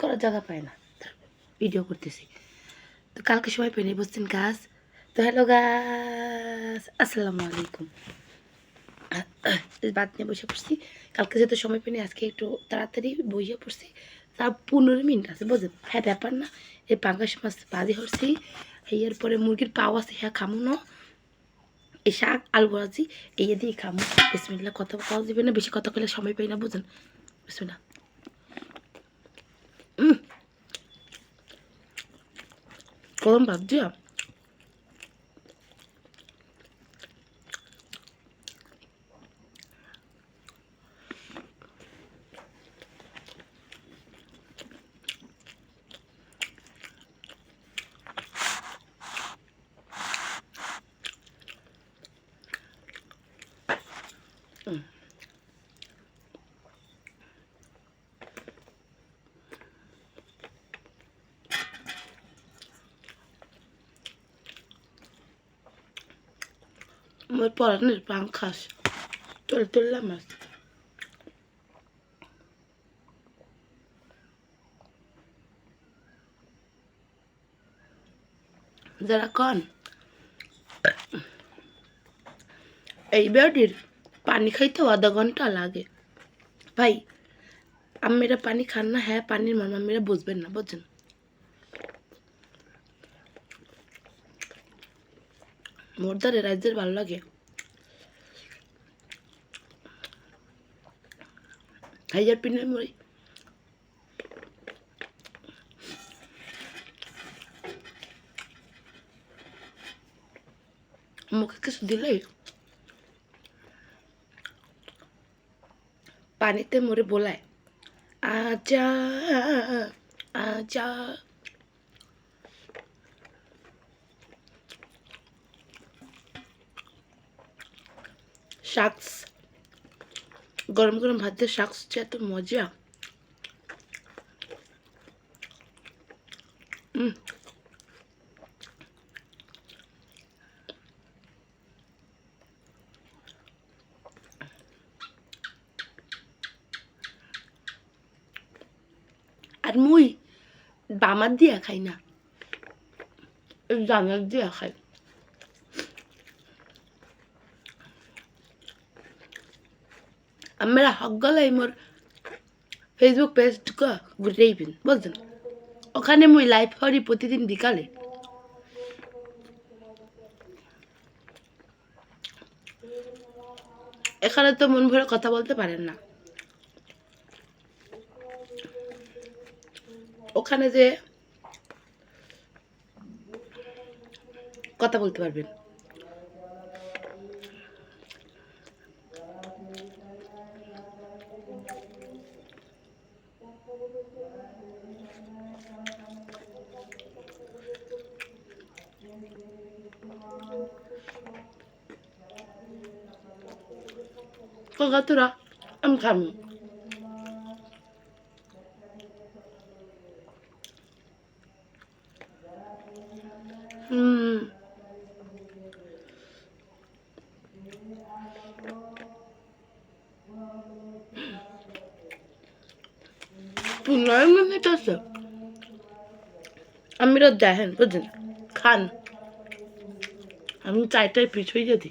করার জায়গা পায় না। ভিডিও করতেছি। তো কালকে সময় পেয়ে বসছেন গাছ তো হ্যালো গাছ আসসালামু আলাইকুম। বাদ নিয়ে বসে পড়ছি। কালকে যেহেতু সময় পেয়ে আজকে একটু তাড়াতাড়ি বসে পড়ছি। তা পনেরো মিনিট আছে বুঝলেন হ্যাঁ ব্যাপার না। এই পাঙ্গাস মাছ ভাজি হরছি এরপরে মুরগির পাও আছে হ্যাঁ খামো না এই শাক, আলু ভাজি, এই দিয়ে খামো। বিসমিল্লা কথা কথা দিবে না, বেশি কথা কইলে সময় পাই না, বুঝেন? বিসমিল্লা হুম গরম ভাত দিয়া আমার পরানের পাঙ্খাস চলে তুললাম মাছ যারা কন এই বেডির পানি খাইতে আধা ঘণ্টা লাগে ভাই আম্মেরা পানি খান না হ্যাঁ পানির মান আম্মেরা বুঝবেন না বুঝছেন মোরদারে রাজ্যের ভালো লাগে। হাইজার পিনের মুড়ি মুখে কিছু দিলেই পানিতে মরে বোলায়। আজা আজা শাকস। গরম গরম ভাত দিয়ে শাকস যে এত মজা। হুম আর মুই বামার দিয়া খাই না। জানার দিয়া খাই। আমরা হকগলাই মোর ফেসবুক পেজ ঘুরেইবেন বুঝলেন ওখানে মুই লাইভ করি প্রতিদিন বিকালে এখানে তো মন ভরে কথা বলতে পারেন না ওখানে যে কথা বলতে পারবেন কগাতুরা আমি খাব হুম পনেরো মিনিট আছে আমিরা দেখেন বুঝলেন খান আমি চাইটাই পিছুই যদি